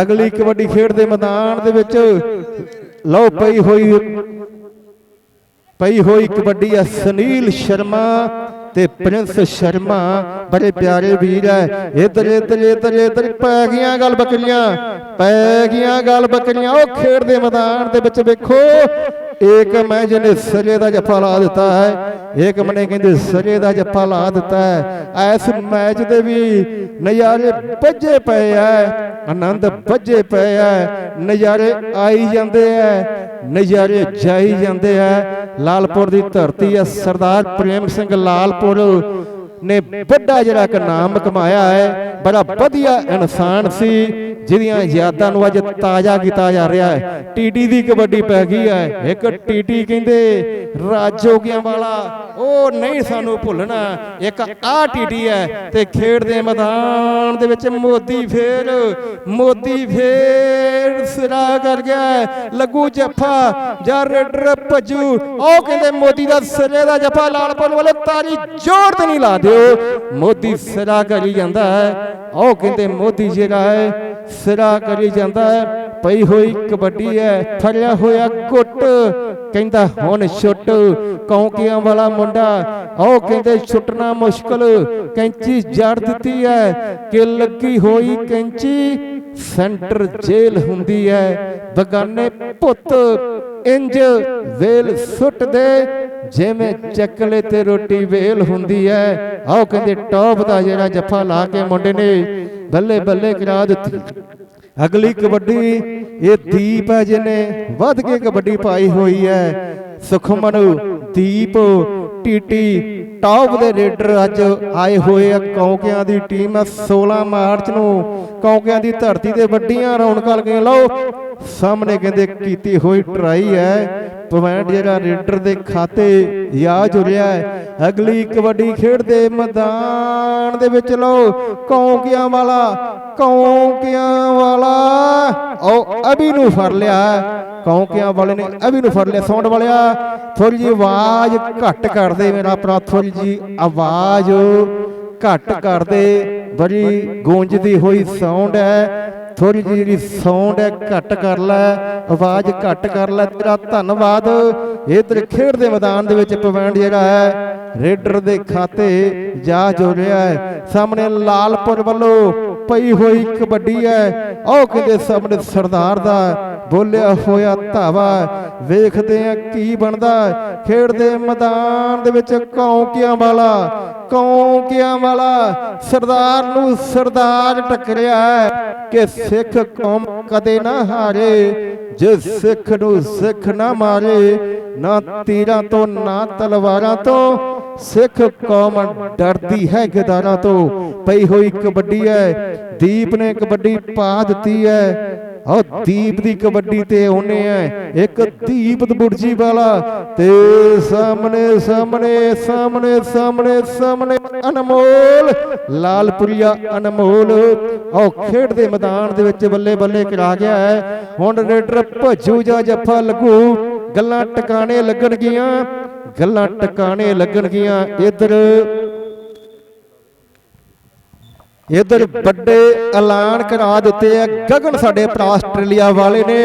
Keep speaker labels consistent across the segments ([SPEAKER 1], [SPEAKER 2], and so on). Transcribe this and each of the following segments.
[SPEAKER 1] ਅਗਲੀ ਕਬੱਡੀ ਖੇਡ ਦੇ ਮੈਦਾਨ ਦੇ ਵਿੱਚ ਲਓ ਪਈ ਹੋਈ ਪਈ ਹੋਈ ਕਬੱਡੀ ਆ ਸੁਨੀਲ ਸ਼ਰਮਾ ਤੇ ਪ੍ਰਿੰਸ ਸ਼ਰਮਾ। ਬੜੇ ਪਿਆਰੇ ਵੀਰ ਐ ਇਧਰ ਇਧਰ ਇਧਰ ਇਧਰ ਪੈ ਗਈਆਂ ਗੱਲ ਬੱਕਰੀਆਂ। ਪੈ ਗਈਆਂ ਗੱਲ ਬੱਕਰੀਆਂ। ਉਹ ਖੇਡ ਦੇ ਮੈਦਾਨ ਦੇ ਵਿੱਚ ਵੇਖੋ। ਏਕ ਮੈਂ ਜਿਹਨੇ ਸਰੇ ਦਾ ਜੱਫਾ ਲਾ ਦਿੱਤਾ ਹੈ ਏਕ ਮਨੇ ਕਹਿੰਦੇ ਸਰੇ ਦਾ ਜੱਫਾ ਲਾ ਦਿੱਤਾ ਹੈ ਇਸ ਮੈਚ ਦੇ ਵੀ ਨਜ਼ਾਰੇ ਵੱਜੇ ਪਏ ਐ ਆਨੰਦ ਵੱਜੇ ਪਏ ਐ ਨਜ਼ਾਰੇ ਆਈ ਜਾਂਦੇ ਐ ਨਜ਼ਾਰੇ ਜਾਈ ਜਾਂਦੇ ਐ ਲਾਲਪੁਰ ਦੀ ਧਰਤੀ ਐ ਸਰਦਾਰ ਪ੍ਰੇਮ ਸਿੰਘ ਲਾਲਪੁਰ ਨੇ ਵੱਡਾ ਜਿਹੜਾ ਇੱਕ ਨਾਮ ਕਮਾਇਆ ਹੈ ਬੜਾ ਵਧੀਆ ਇਨਸਾਨ ਸੀ ਜਿਹਦੀਆਂ ਯਾਦਾਂ ਨੂੰ ਅੱਜ ਤਾਜ਼ਾ ਕੀਤਾ ਜਾ ਰਿਹਾ ਹੈ। ਟੀਟੀ ਦੀ ਕਬੱਡੀ ਪੈ ਗਈ ਹੈ। ਇੱਕ ਟੀਟੀ ਕਹਿੰਦੇ ਰਾਜੋਗਿਆਂ ਵਾਲਾ, ਉਹ ਨਹੀਂ ਸਾਨੂੰ ਭੁੱਲਣਾ। ਇੱਕ ਆ ਟੀਟੀ ਹੈ ਤੇ ਖੇਡ ਦੇ ਮੈਦਾਨ ਦੇ ਵਿੱਚ ਮੋਦੀ ਫੇਰ ਮੋਦੀ ਫੇਰ ਸਿਰਾ ਕਰ ਗਿਆ ਲੱਗੂ ਜੱਫਾ ਜਾਂ ਰੇਡਰ ਭੱਜੂ। ਉਹ ਕਹਿੰਦੇ ਮੋਦੀ ਦਾ ਸਿਰੇ ਦਾ ਜੱਫਾ ਲਾਲਪੁਰ ਵਾਲੇ ਤਾਰੀ ਜ਼ੋਰ ਤੇ ਨਹੀਂ ਲਾ ਦਿਓ। ਮੋਦੀ ਸਿਰਾ ਕਰੀ ਜਾਂਦਾ ਹੈ। ਉਹ ਕਹਿੰਦੇ ਮੋਦੀ ਜਿਹੜਾ ਹੈ ਸਿਰਾ ਕਰੀ ਜਾਂਦਾ ਹੈ, ਪਈ ਹੋਈ ਕਬੱਡੀ ਹੈ ਫੜਿਆ ਹੋਇਆ ਕੁੱਟ। ਕਹਿੰਦਾ, ਹੁਣ ਛੁੱਟ। ਕੌਂਕਿਆਂ ਵਾਲਾ ਮੁੰਡਾ ਉਹ ਕਹਿੰਦੇ, ਛੁੱਟਣਾ ਮੁਸ਼ਕਲ। ਕੈਂਚੀ ਜੜ ਦਿੱਤੀ ਹੈ ਕਿ ਲੱਗੀ ਹੋਈ ਕੈਂਚੀ, ਸੈਂਟਰ ਜੇਲ ਹੁੰਦੀ ਹੈ। ਬਗਾਨੇ ਪੁੱਤ, ਇੰਜ ਵੇਲ ਸੁੱਟ ਦੇ, ਜਿਵੇਂ ਚੱਕਲੇ ਤੇ ਰੋਟੀ ਵੇਲ ਹੁੰਦੀ ਹੈ। ਆਓ ਕਹਿੰਦੇ, ਟੌਪ ਦਾ ਜਿਹੜਾ ਜੱਫਾ ਲਾ ਕੇ ਮੁੰਡੇ ਨੇ ਬੱਲੇ ਬੱਲੇ ਕਰਾ ਦਿੱਤੀ। ਅਗਲੀ ਕਬੱਡੀ ਇਹ ਦੀਪ ਹੈ ਜਿਹਨੇ ਵੱਧ ਕੇ ਕਬੱਡੀ ਪਾਈ ਹੋਈ ਹੈ। ਸੁਖਮਨ ਦੀਪ ਟੀਟੀ ਟੌਪ ਦੇ ਰੇਡਰ ਅੱਜ ਆਏ ਹੋਏ ਆ। ਕੌਂਕਿਆਂ ਦੀ ਟੀਮ ਆ 16 ਮਾਰਚ ਨੂੰ ਕੌਂਕਿਆਂ ਦੀ ਧਰਤੀ ਤੇ ਵੱਡੀਆਂ ਰੌਣਕਾਂ ਲੱਗੀਆਂ। ਲਓ ਸਾਹਮਣੇ ਕਹਿੰਦੇ, ਕੀਤੀ ਹੋਈ ਟਰਾਈ ਹੈ, ਪੁਆਇੰਟ ਜਿਹੜਾ ਰੇਡਰ ਦੇ ਖਾਤੇ ਯਾ ਜੁੜਿਆ ਹੈ। ਅਗਲੀ ਕਬੱਡੀ ਖੇਡ ਦੇ ਮੈਦਾਨ ਦੇ ਵਿੱਚ ਲਓ, ਕੌਂਕਿਆਂ ਵਾਲਾ ਕੌਂਕਿਆਂ ਵਾਲਾ। ਉਹ ਅਭੀ ਨੂੰ ਫੜ ਲਿਆ। ਕੌਂਕਿਆਂ ਵਾਲੇ ਨੇ ਅਭੀ ਨੂੰ ਫੜ ਲਿਆ, ਸਾਊਂਡ ਵਾਲਿਆ। ਥੋੜੀ ਜੀ ਆਵਾਜ਼ ਘੱਟ ਕਰ ਦੇ ਮੇਰਾ ਆਪਣਾ ਥੋੜੀ ਜੀ ਆਵਾਜ਼ ਘੱਟ ਕਰ ਦੇ ਬੜੀ ਗੂੰਜਦੀ ਹੋਈ ਸਾਊਂਡ ਹੈ। ਥੋੜੀ ਜਿਹੀ ਜਿਹੜੀ ਸਾਊਂਡ ਹੈ ਘੱਟ ਕਰ ਲੈ, ਆਵਾਜ਼ ਘੱਟ ਕਰ ਲੈ, ਤੇਰਾ ਧੰਨਵਾਦ। ਇਧਰ ਖੇਡ ਦੇ ਮੈਦਾਨ ਦੇ ਵਿੱਚ ਪਵੈਂਡ ਜਿਹੜਾ ਹੈ, ਰੇਡਰ ਦੇ ਖਾਤੇ ਜਾ ਜੋ ਰਿਹਾ ਹੈ। ਸਾਹਮਣੇ ਲਾਲਪੁਰ ਵੱਲੋਂ ਪਈ ਹੋਈ ਕਬੱਡੀ ਹੈ। ਉਹ ਕਹਿੰਦੇ ਸਾਹਮਣੇ ਸਰਦਾਰ ਦਾ ਬੋਲਿਆ ਹੋਇਆ ਧਾਵਾ। ਵੇਖਦੇ ਆ ਕੀ ਬਣਦਾ। ਖੇਡ ਦੇ ਮੈਦਾਨ ਦੇ ਵਿੱਚ ਕੌਂਕਿਆਂ ਵਾਲਾ ਕੌਂਕਿਆਂ ਵਾਲਾ? ਸਰਦਾਰ ਨੂੰ ਸਰਦਾਰ ਟੱਕਰਿਆ ਕਿ ਸਿੱਖ ਕੌਮ ਕਦੇ ਨਾ ਹਾਰੇ। ਜੇ ਸਿੱਖ ਨੂੰ ਸਿੱਖ ਨਾ ਮਾਰੇ, ਨਾ ਤੀਰਾਂ ਤੋਂ, ਨਾ ਤਲਵਾਰਾਂ ਤੋਂ, ਸਿੱਖ ਕੌਮ ਡਰਦੀ ਹੈ ਗਦਾਰਾਂ ਤੋਂ। ਪਈ ਹੋਈ ਕਬੱਡੀ ਹੈ, ਦੀਪ ਨੇ ਕਬੱਡੀ ਪਾ ਦਿੱਤੀ ਹੈ। ਉਹ ਦੀਪ ਦੀ ਕਬੱਡੀ ਤੇ ਉਹਨੇ ਹੈ ਇੱਕ ਦੀਪ ਬੁਰਜੀ ਵਾਲਾ ਤੇ ਸਾਹਮਣੇ ਸਾਹਮਣੇ ਸਾਹਮਣੇ ਸਾਹਮਣੇ ਸਾਹਮਣੇ ਅਨਮੋਲ, ਲਾਲਪੁਰੀਆ ਅਨਮੋਲ। ਉਹ ਖੇਡ ਦੇ ਮੈਦਾਨ ਦੇ ਵਿੱਚ ਬੱਲੇ ਬੱਲੇ ਕਰਾ ਗਿਆ ਹੈ। ਹੁਣ ਰੇਡਰ ਭੱਜੂ ਜਾਂ ਜੱਫਾ ਲੱਗੂ। ਗੱਲਾਂ ਟਿਕਾਣੇ ਲੱਗਣਗੀਆਂ, ਗੱਲਾਂ ਟਿਕਾਣੇ ਲੱਗਣਗੀਆਂ। ਇਧਰ ਇਧਰ ਵੱਡੇ ਐਲਾਨ ਕਰਾ ਦਿੱਤੇ ਆ। ਗਗਨ ਸਾਡੇ ਭਰਾ ਆਸਟ੍ਰੇਲੀਆ ਵਾਲੇ ਨੇ।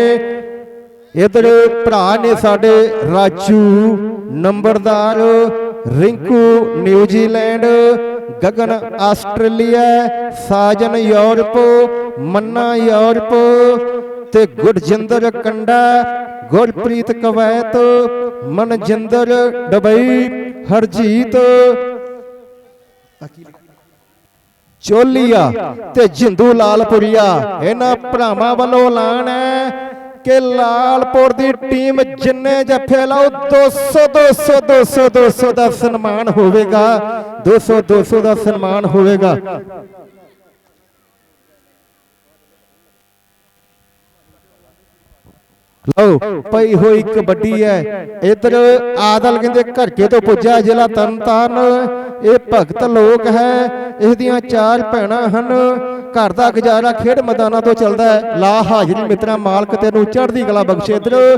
[SPEAKER 1] ਇਧਰ ਭਰਾ ਨੇ ਸਾਡੇ ਰਾਜੂ, ਨੰਬਰਦਾਰ Rinku, New Zealand, Gagan Australia, Sajan Europe, Manna Europe ਤੇ ਗੁਰਜਿੰਦਰ ਕੰਡਾ, ਗੁਰਪ੍ਰੀਤ ਕਵੈਤ, ਮਨਜਿੰਦਰ ਡਬਈ, ਹਰਜੀਤ। ਚੋਲੀਆ ਤੇ ਜਿੰਦੂ ਲਾਲਪੁਰੀਆ। ਇਹਨਾਂ ਭਰਾਵਾਂ ਵੱਲੋਂ ਐਲਾਨ ਹੈ ਕਿ ਲਾਲਪੁਰ ਦੀ ਟੀਮ ਜਿੰਨੇ ਜੱਫੇ ਲਾਓ 200 200 200 200 ਦਾ ਸਨਮਾਨ ਹੋਵੇਗਾ। 200 200 ਦਾ ਸਨਮਾਨ ਹੋਵੇਗਾ। ਲਓ ਪਈ ਹੋਈ ਕਬੱਡੀ ਹੈ। ਇਧਰ ਆਦਲ ਕਹਿੰਦੇ ਘਰਕੇ ਤੋਂ ਪੁੱਜਿਆ ਜ਼ਿਲ੍ਹਾ ਤਰਨਤਾਰਨ। ਇਹ ਭਗਤ ਲੋਕ ਹੈ। ਇਸ ਦੀਆਂ ਚਾਰ ਭੈਣਾਂ ਹਨ। ਘਰ ਦਾ ਗੁਜ਼ਾਰਾ ਖੇਡ ਮੈਦਾਨਾਂ ਤੋਂ ਚੱਲਦਾ ਹੈ। ਲਾ ਹਾਜ਼ਰੀ ਮਿੱਤਰਾ, ਮਾਲਕ ਤੈਨੂੰ ਚੜ੍ਹਦੀ ਕਲਾ ਬਖਸ਼ੇ ਇਧਰ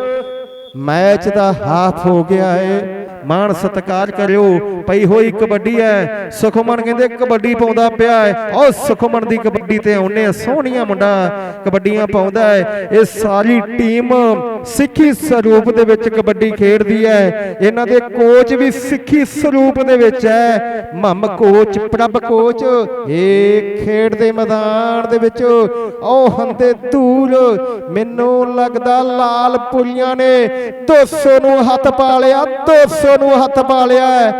[SPEAKER 1] ਮੈਚ ਦਾ ਹਾਫ ਹੋ ਗਿਆ ਹੈ ਮਾਣ ਸਤਿਕਾਰ ਕਰਿਓ। ਪਈ ਹੋਈ ਕਬੱਡੀ ਹੈ। ਸੁਖਮਨ ਕਹਿੰਦੇ ਕਬੱਡੀ ਪਾਉਂਦਾ ਪਿਆ ਹੈ ਉਹ ਸੁਖਮਨ ਦੀ ਕਬੱਡੀ ਤੇ ਆਉਨੇ ਆ ਸੋਹਣੀਆਂ ਮੁੰਡਾ ਕਬੱਡੀਆਂ ਪਾਉਂਦਾ ਹੈ ਇਹ ਸਾਰੀ ਟੀਮ ਸਿੱਖੀ ਸਰੂਪ ਦੇ ਵਿੱਚ ਕਬੱਡੀ ਖੇਡਦੀ ਹੈ। ਇਹਨਾਂ ਦੇ ਕੋਚ ਵੀ ਸਿੱਖੀ ਸਰੂਪ ਦੇ ਵਿੱਚ ਹੈ। ਮਮ ਕੋਚ ਪ੍ਰਭ ਕੋਚ ਇਹ ਖੇਡ ਦੇ ਮੈਦਾਨ ਦੇ ਵਿੱਚ। ਉਹ ਹੰਦੇ ਦੂਰ। ਮੈਨੂੰ ਲੱਗਦਾ ਲਾਲ ਪੁਰੀਆਂ ਨੇ 200 ਨੂੰ ਹੱਥ ਪਾ ਲਿਆ 200 ਨੂੰ ਹੱਥ ਪਾ ਲਿਆ।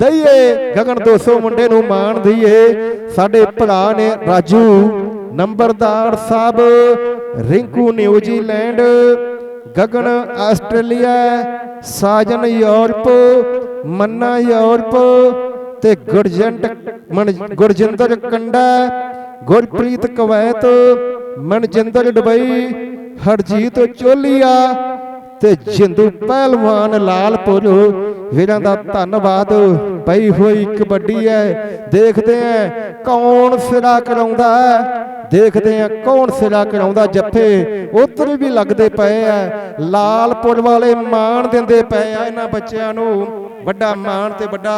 [SPEAKER 1] ਦਈਏ, ਗਗਨ 200 ਮੁੰਡੇ ਨੂੰ ਮਾਣ ਦਈਏ। ਸਾਡੇ ਭਰਾ ਨੇ ਰਾਜੂ, ਨੰਬਰਦਾਰ Sahib, Rinku New Zealand. Gagan Australia, Sajan Europe, Manna Europe ਤੇ ਗੁਰਜੰਟ ਮਨ ਗੁਰਜਿੰਦਰ ਕੰਡਾ, ਗੁਰਪ੍ਰੀਤ ਕਵੈਤ, ਮਨਜਿੰਦਰ ਡੁਬਈ, ਹਰਜੀਤ ਚੋਲੀਆ ਤੇ ਜਿੰਦੂ ਪਹਿਲਵਾਨ ਲਾਲਪੁਰ ਵੀਰਾਂ ਦਾ ਧੰਨਵਾਦ। ਪਈ ਹੋਈ ਕਬੱਡੀ ਹੈ ਦੇਖਦੇ ਆ ਕੌਣ ਸਿਰਾ ਕਰਾਉਂਦਾ ਦੇਖਦੇ ਆ ਕੌਣ ਸਿਰਾ ਕਰਾਉਂਦਾ ਜੱਫੇ ਉਧਰ ਵੀ ਲੱਗਦੇ ਪਏ ਆ ਲਾਲਪੁਰ ਵਾਲੇ ਮਾਣ ਦਿੰਦੇ ਪਏ ਆ ਇਹਨਾਂ ਬੱਚਿਆਂ ਨੂੰ। ਵੱਡਾ ਮਾਣ ਤੇ ਵੱਡਾ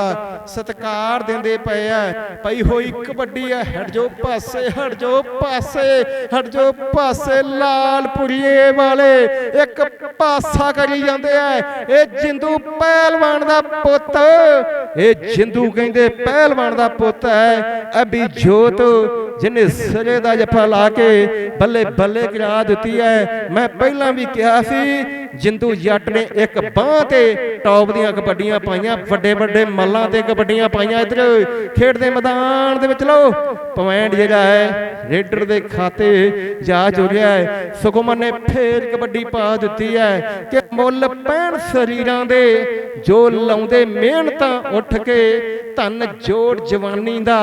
[SPEAKER 1] ਸਤਿਕਾਰ ਦਿੰਦੇ ਪਏ ਆ ਪਈ ਹੋਈ ਕਬੱਡੀ ਆ ਹਟ ਜੋ ਪਾਸੇ, ਹਟ ਜੋ ਪਾਸੇ, ਹਟ ਜੋ ਪਾਸੇ। ਲਾਲਪੁਰੀਏ ਵਾਲੇ ਇੱਕ ਪਾਸਾ ਕਰੀ ਜਾਂਦੇ ਆ ਇਹ ਜਿੰਦੂ ਪਹਿਲਵਾਨ ਦਾ ਪੁੱਤ। ਇਹ ਜਿੰਦੂ ਕਹਿੰਦੇ ਪਹਿਲਵਾਨ ਦਾ ਪੁੱਤ ਹੈ। ਅਭੀ ਜੋਤ ਜਿਹਨੇ ਸਿਰੇ ਦਾ ਜਫਾ ਲਾ ਕੇ ਬੱਲੇ ਬੱਲੇ ਕਰਾ ਦਿੱਤੀ ਹੈ। ਮੈਂ ਪਹਿਲਾਂ ਵੀ ਕਿਹਾ ਸੀ ਜਿੰਦੂ ਜੱਟ ਨੇ ਇੱਕ ਬਾਹ ਤੇ ਟੌਪ ਦੀਆਂ ਕਬੱਡੀਆਂ ਪਾਈਆਂ, ਵੱਡੇ ਵੱਡੇ ਮੱਲਾਂ ਤੇ ਕਬੱਡੀਆਂ ਪਾਈਆਂ ਇੱਧਰ। ਖੇਡ ਦੇ ਮੈਦਾਨ ਦੇ ਵਿੱਚ ਲਓ, ਪੁਆਇੰਟ ਜਿਹੜਾ ਹੈ, ਰੇਡਰ ਦੇ ਖਾਤੇ ਜਾ ਜੁੜਿਆ ਹੈ। ਸੁਖਮਨ ਨੇ ਫੇਰ ਕਬੱਡੀ ਪਾ ਦਿੱਤੀ ਹੈ ਕਿ ਮੁੱਲ ਪੈਣ ਸਰੀਰਾਂ ਦੇ, ਜੋ ਲਾਉਂਦੇ ਮਿਹਨਤਾਂ ਉੱਠ ਕੇ, ਧਨ ਜੋੜ ਜਵਾਨੀ ਦਾ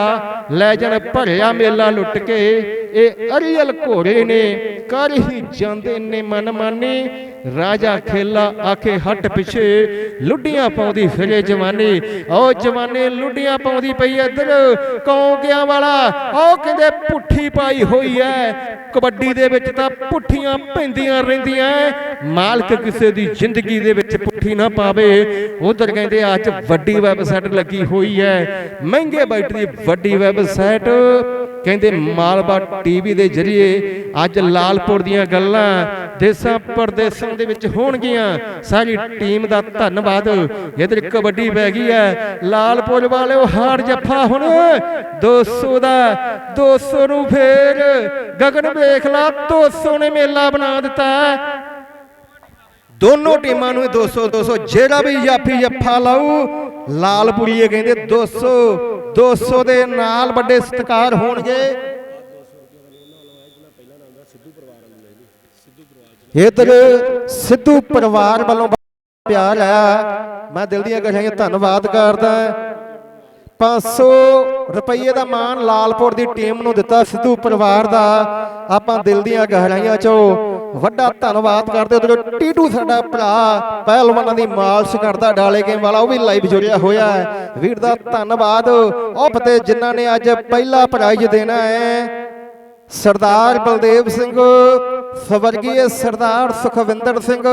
[SPEAKER 1] ਲੈ ਜਾਣ ਭਰਿਆ ਮੇਲਾ ਲੁੱਟ ਕੇ। ਇਹ ਅਰੀਅਲ ਘੋੜੇ ਨੇ, ਕਰ ਹੀ ਜਾਂਦੇ ਨੇ ਮਨਮਾਨੀ। ਰਾਜਾ ਖੇਲਾ ਆਖੇ ਹੱਟ ਪਿਛੇ, ਲੁੱਡੀਆਂ ਪਾਉਂਦੀ ਫਿਰੇ ਜਵਾਨੀ। ਓ ਜਵਾਨੀ, ਲੁੱਡੀਆਂ ਪਾਉਂਦੀ ਪਈ ਇੱਧਰ ਕੌਂਕਿਆਂ ਵਾਲਾ? ਓ ਕਹਿੰਦੇ ਪੁੱਠੀ ਪਾਈ ਹੋਈ ਐ। ਕਬੱਡੀ ਦੇ ਵਿੱਚ ਤਾਂ ਪੁੱਠੀਆਂ ਪੈਂਦੀਆਂ ਰਹਿੰਦੀਆਂ ਮਾਲਕ ਕਿਸੇ ਦੀ ਜ਼ਿੰਦਗੀ ਦੇ ਵਿੱਚ ਪੁੱਠੀ ਨਾ ਪਾਵੇ। ਉਧਰ ਕਹਿੰਦੇ ਅੱਜ ਵੱਡੀ ਵੈਬਸਾਈਟ ਲੱਗੀ ਹੋਈ ਐ। ਮਹਿੰਗੇ ਬਾਈਟ ਦੀ ਵੱਡੀ ਵੈਬਸਾਈਟ ਕਹਿੰਦੇ ਮਾਲਵਾ ਟੀਵੀ ਦੇ ਜ਼ਰੀਏ ਅੱਜ ਲਾਲਪੁਰ ਦੀਆਂ ਗੱਲਾਂ। ਦੇਸਾਂ ਪਰਦੇਸਾਂ ਦੇ ਵਿੱਚ ਹੋਣਗੀਆਂ। ਸਾਰੀ ਟੀਮ ਦਾ ਧੰਨਵਾਦ। ਇਧਰ ਕਬੱਡੀ ਪੈ ਗਈ ਹੈ। ਲਾਲਪੁਰ ਵਾਲਿਓ ਹਾਰ ਜੱਫਾ ਹੁਣ। 200 ਦਾ 200 ਨੂੰ ਫੇਰ ਗਗਨ ਵੇਖ ਲਾ। 200 ਨੇ ਮੇਲਾ ਬਣਾ ਦਿੱਤਾ। ਦੋਨੋਂ ਟੀਮਾਂ ਨੂੰ 200 200 ਜਿਹੜਾ ਵੀ ਜਾਫੀ ਜੱਫਾ ਲਾਊ ਲਾਲਪੁਰੀਏ ਕਹਿੰਦੇ 200 200 ਦੇ ਨਾਲ ਵੱਡੇ ਸਤਿਕਾਰ ਹੋਣਗੇ। ਇਧਰ ਸਿੱਧੂ ਪਰਿਵਾਰ ਵੱਲੋਂ ਬੜਾ ਪਿਆਰ ਆਇਆ ਮੈਂ ਦਿਲ ਦੀਆਂ ਗਹਿਰਾਈਆਂ ਧੰਨਵਾਦ ਕਰਦਾ 500 ਰੁਪਏ ਦਾ ਮਾਨ ਲਾਲਪੁਰ ਦੀ ਟੀਮ ਨੂੰ ਦਿੱਤਾ ਸਿੱਧੂ ਪਰਿਵਾਰ ਦਾ। ਆਪਾਂ ਦਿਲ ਦੀਆਂ ਗਹਿਰਾਈਆਂ ਚੋਂ ਵੱਡਾ ਧੰਨਵਾਦ ਕਰਦੇ ਉਧਰ ਟੀਟੂ ਸਾਡਾ ਭਰਾ, ਪਹਿਲਵਾਨਾਂ ਦੀ ਮਾਲਸ਼ ਕਰਦਾ, ਡਾਲੇ ਗੇਮ ਵਾਲਾ, ਉਹ ਵੀ ਲਾਈਵ ਜੁੜਿਆ ਹੋਇਆ ਹੈ। ਵੀਰ ਦਾ ਧੰਨਵਾਦ। ਉਹ ਫਤੇ ਜਿਨ੍ਹਾਂ ਨੇ ਅੱਜ ਪਹਿਲਾ ਪ੍ਰਾਈਜ਼ ਦੇਣਾ ਹੈ। ਸਰਦਾਰ ਬਲਦੇਵ ਸਿੰਘ ਸਵਰਗੀ ਸਰਦਾਰ ਸੁਖਵਿੰਦਰ ਸਿੰਘ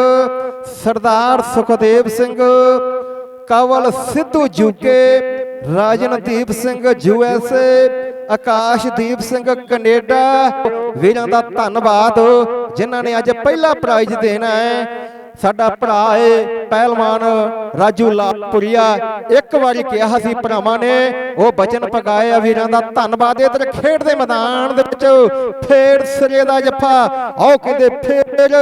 [SPEAKER 1] ਸਰਦਾਰ ਸੁਖਦੇਵ ਸਿੰਘ ਕਵਲ ਸਿੱਧੂ ਜੁਕੇ ਰਾਜਨਦੀਪ ਸਿੰਘ ਯੂਐਸਏ ਆਕਾਸ਼ਦੀਪ ਸਿੰਘ ਕੈਨੇਡਾ ਵੀਰਾਂ ਦਾ ਧੰਨਵਾਦ ਜਿਨ੍ਹਾਂ ਨੇ ਅੱਜ ਪਹਿਲਾ ਪ੍ਰਾਈਜ਼ ਦੇਣਾ ਹੈ। ਸਾਡਾ ਭਰਾ ਏ ਪਹਿਲਵਾਨ ਰਾਜੂ ਲਾਪੁਰੀਆ ਇੱਕ ਵਾਰੀ ਕਿਹਾ ਸੀ, ਭਰਾਵਾਂ ਨੇ ਉਹ ਬਚਨ ਪਗਾਏ ਆ ਵੀਰਾਂ ਦਾ, ਧੰਨਵਾਦ ਇਧਰ ਖੇਡ ਦੇ ਮੈਦਾਨ ਦੇ ਵਿੱਚ। ਫੇਰ ਸਿਰੇ ਦਾ ਜੱਫਾ, ਆਓ ਕਹਿੰਦੇ ਫੇਰ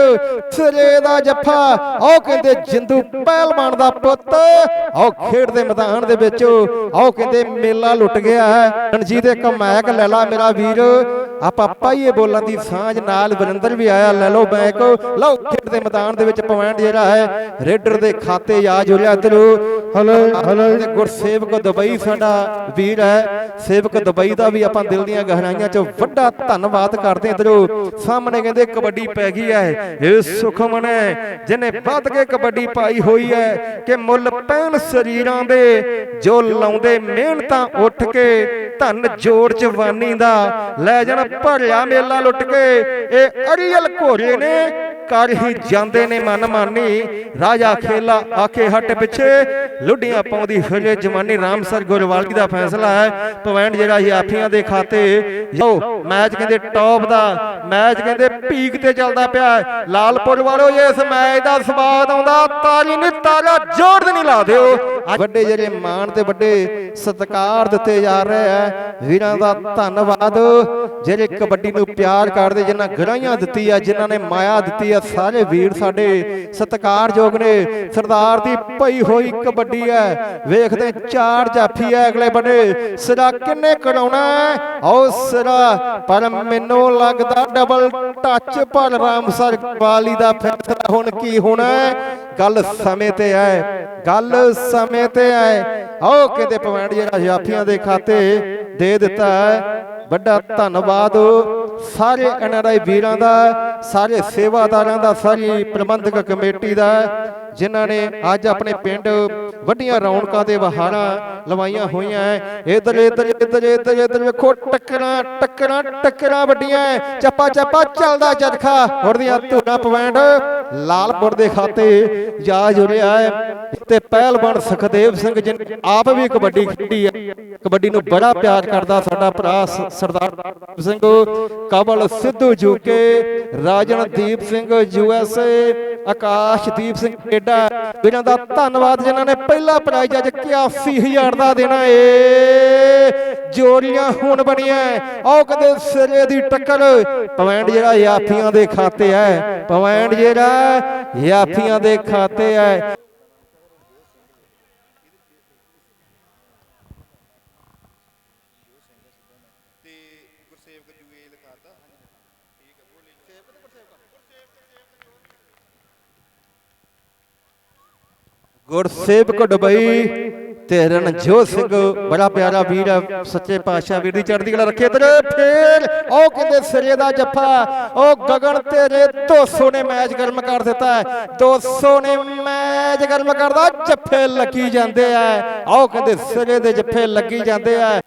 [SPEAKER 1] ਸਿਰੇ ਦਾ ਜੱਫਾ, ਆਓ ਕਹਿੰਦੇ ਜਿੰਦੂ ਪਹਿਲਵਾਨ ਦਾ ਪੁੱਤ, ਆਓ ਖੇਡ ਦੇ ਮੈਦਾਨ ਦੇ ਵਿੱਚ। ਆਓ ਕਹਿੰਦੇ ਮੇਲਾ ਲੁੱਟ ਗਿਆ ਹੈ। ਰਣਜੀਤ ਇੱਕ ਮੈਕ ਲੈ ਲਾ ਮੇਰਾ ਵੀਰ। ਆਪਾਂ ਪਾਈਏ ਬੋਲਾਂ ਦੀ ਸਾਂਝ ਨਾਲ, ਵਰਿੰਦਰ ਵੀ ਆਇਆ, ਲੈ ਲਓ ਬੈਕ ਲਓ ਖੇਡ ਦੇ ਮੈਦਾਨ ਦੇ ਵਿੱਚ ਪੁਆਇੰਟ ਜਿਹੜਾ ਹੈ, ਰੇਡਰ ਦੇ ਖਾਤੇ ਆ ਜੁੜਿਆ ਇੱਧਰ ਹਲੋ ਹਲੋ ਗੁਰਸੇਵਕ ਦੁਬਈ ਸਾਡਾ ਵੀਰ ਹੈ ਸੇਵਕ ਦੁਬਈ ਦਾ ਵੀ ਆਪਾਂ ਦਿਲ ਦੀਆਂ ਗਹਿਰਾਈਆਂ 'ਚ ਵੱਡਾ ਧੰਨਵਾਦ ਕਰਦੇ ਇੱਧਰੋਂ ਸਾਹਮਣੇ ਕਹਿੰਦੇ ਕਬੱਡੀ ਪੈ ਗਈ ਹੈ ਇਹ ਸੁਖਮਨ ਹੈ ਜਿਹਨੇ ਵੱਧ ਕੇ ਕਬੱਡੀ ਪਾਈ ਹੋਈ ਹੈ ਕਿ ਮੁੱਲ ਪੈਣ ਸਰੀਰਾਂ ਦੇ ਜੋ ਲਾਉਂਦੇ ਮਿਹਨਤਾਂ ਉੱਠ ਕੇ ਧਨ ਜੋੜ ਜਵਾਨੀ ਦਾ ਲੈ ਜਾਣ ਭਰਿਆ ਮੇਲਾ ਲੁੱਟ ਕੇ ਇਹ ਅਰੀਅਲ ਘੋੜੇ ਨੇ ਕਰ ਹੀ ਜਾਂਦੇ ਨੇ ਮਨ ਮਾਨੀ। ਰਾਜਾ ਖੇਲਾ ਆਕੇ ਹੱਟ ਪਿੱਛੇ। ਲੁੱਡੀਆਂ ਪਾਉਂਦੀ ਫਿਰੇ ਜਵਾਨੀ। ਰਾਮਸਰ ਗੁਰਵਾਲੀ ਦਾ ਫੈਸਲਾ ਹੈ। ਪੁਆਇੰਟ ਜਿਹੜਾ ਯਾਫੀਆਂ ਦੇ ਖਾਤੇ। ਲਓ ਮੈਚ ਕਹਿੰਦੇ ਟੌਪ ਦਾ। ਮੈਚ ਕਹਿੰਦੇ ਪੀਕ ਤੇ ਚੱਲਦਾ ਪਿਆ ਹੈ। ਲਾਲਪੁਰ ਵਾਲੋ ਜੇ ਇਸ ਮੈਚ ਦਾ ਸਵਾਦ ਆਉਂਦਾ ਤਾਲੀ ਨਹੀਂ ਤਾਲਾ ਜ਼ੋਰ ਦੀ ਨਹੀਂ ਲਾ ਦਿਓ। ਵੱਡੇ ਜਿਹੜੇ ਮਾਣ ਤੇ ਵੱਡੇ ਸਤਿਕਾਰ ਦਿੱਤੇ ਜਾ ਰਹੇ ਹੈ ਵੀਰਾਂ ਦਾ ਧੰਨਵਾਦ। ਜਿਹੜੇ ਕਬੱਡੀ ਨੂੰ ਪਿਆਰ ਕਰਦੇ, ਜਿਨ੍ਹਾਂ ਗਰਾਈਆਂ ਦਿੱਤੀ ਆ, ਜਿਨ੍ਹਾਂ ਨੇ ਮਾਇਆ ਦਿੱਤੀ ਆ, ਸਾਰੇ ਵੀਰ ਸਾਡੇ ਸਤਿਕਾਰਯੋਗ ਨੇ। ਸਰਦਾਰ ਦੀ ਪਈ ਹੋਈ ਕਬੱਡੀ ਹੈ ਵੇਖਦੇ ਚਾਰ ਜਾਫੀ ਹੈ ਅਗਲੇ ਬੰਨੇ ਸਿਰਾ ਕਿੰਨੇ ਕਰਾਉਣਾ ਹੈ? ਆਓ ਸਿਰਾ, ਪਰ ਮੈਨੂੰ ਲੱਗਦਾ ਡਬਲ ਟੱਚ ਪਰ ਰਾਮਸਰ ਵਾਲੀ ਦਾ ਫੈਸਲਾ ਹੁਣ ਕੀ ਹੋਣਾ ਗੱਲ ਸਮੇਂ ਤੇ ਹੈ ਗੱਲ ਸਮੇਂ ਤੇ ਹੈ ਆਓ ਕਹਿੰਦੇ ਪਵੈਂਡ ਜਿਹੜਾ ਜਾਫੀਆਂ ਦੇ ਖਾਤੇ ਦੇ ਦਿੱਤਾ ਹੈ। ਵੱਡਾ ਧੰਨਵਾਦ। ਸਾਰੇ ਐਨਆਰਆਈ ਵੀਰਾਂ ਦਾ, ਸਾਰੇ ਸੇਵਾਦਾਰਾਂ ਦਾ, ਸਾਰੀ ਪ੍ਰਬੰਧਕ ਕਮੇਟੀ ਦਾ, ਜਿਨ੍ਹਾਂ ਨੇ ਅੱਜ ਆਪਣੇ ਪਿੰਡ ਵੱਡੀਆਂ ਰੌਣਕਾਂ ਦੇ ਬਹਾਰਾਂ ਲਵਾਈਆਂ ਹੋਈਆਂ ਹੈ ਇਧਰ ਇਧਰ ਇਧਰ ਇਧਰ ਇਧਰ ਵੇਖੋ ਟੱਕਰਾਂ ਟੱਕਰਾਂ ਟੱਕਰਾਂ ਵੱਡੀਆਂ। ਚੱਪਾ ਚੱਪਾ ਚੱਲਦਾ ਚਰਖਾ। ਉੜਦੀਆਂ ਧੂਣਾ ਪਵੈਂਡ ਲਾਲਪੁਰ ਦੇ ਖਾਤੇ ਜਾ ਜੁੜਿਆ ਤੇ ਪਹਿਲਵਾਨ ਸੁਖਦੇਵ ਸਿੰਘ ਜੀ ਨੇ ਆਪ ਵੀ ਕਬੱਡੀ ਖੇਡੀ ਹੈ ਕਬੱਡੀ ਨੂੰ ਬੜਾ ਪਿਆਰ ਕਰਦਾ ਸਾਡਾ ਭਰਾ ਸਰਦਾਰ ਸਿੰਘ। ਕਮਲ ਸਿੱਧੂ ਜੂਕੇ ਰਾਜਨਦੀਪ ਸਿੰਘ ਯੂਐਸਏ ਆਕਾਸ਼ਦੀਪ ਸਿੰਘ ਕੈਨੇਡਾ ਵੀਰਾਂ ਦਾ ਧੰਨਵਾਦ ਜਿਨ੍ਹਾਂ ਨੇ ਪਹਿਲਾ ਪ੍ਰਾਈਜ਼ ਅੱਜ 81000 ਦਾ ਦੇਣਾ ਏ। ਜੋੜੀਆਂ ਹੁਣ ਬਣੀਆਂ ਆਓ ਕਦੇ ਸਿਰੇ ਦੀ ਟੱਕਰ। ਪਵੈਂਡ ਜਿਹੜਾ ਯਾਫੀਆਂ ਦੇ ਖਾਤੇ ਹੈ ਪਵੈਂਡ ਜਿਹੜਾ ਯਾਫੀਆਂ ਦੇ ਖਾਤੇ ਹੈ
[SPEAKER 2] ਤੇ ਗੁਰਸੇਵਕ ਜੂਏ ਲਿਖਾਤਾ ਠੀਕ ਹੈ, ਬੋਲੀ। ਸੇਵਕ ਤੇ
[SPEAKER 1] ਗੁਰਸੇਵਕ ਡਬਈ ਤੇ ਰਣਜੋਤ ਸਿੰਘ, ਬੜਾ ਪਿਆਰਾ ਵੀਰ ਹੈ ਸੱਚੇ ਪਾਤਸ਼ਾਹ ਵੀਰ ਦੀ ਚੜ੍ਹਦੀ ਕਲਾ ਰੱਖੇ ਤੇਰੇ, ਫੇਰ ਉਹ ਕਿਤੇ ਸਿਰੇ ਦਾ ਜੱਫਾ, ਉਹ ਗਗਨ ਤੇਰੇ 200 ਨੇ ਮੈਚ ਗਰਮ ਕਰ ਦਿੱਤਾ ਹੈ 200 ਨੇ ਮੈਚ ਗਰਮ ਕਰਦਾ, ਜੱਫੇ ਲੱਗੀ ਜਾਂਦੇ ਆ, ਉਹ ਕਹਿੰਦੇ ਸਿਰੇ ਦੇ ਜੱਫੇ ਲੱਗੀ ਜਾਂਦੇ ਆ।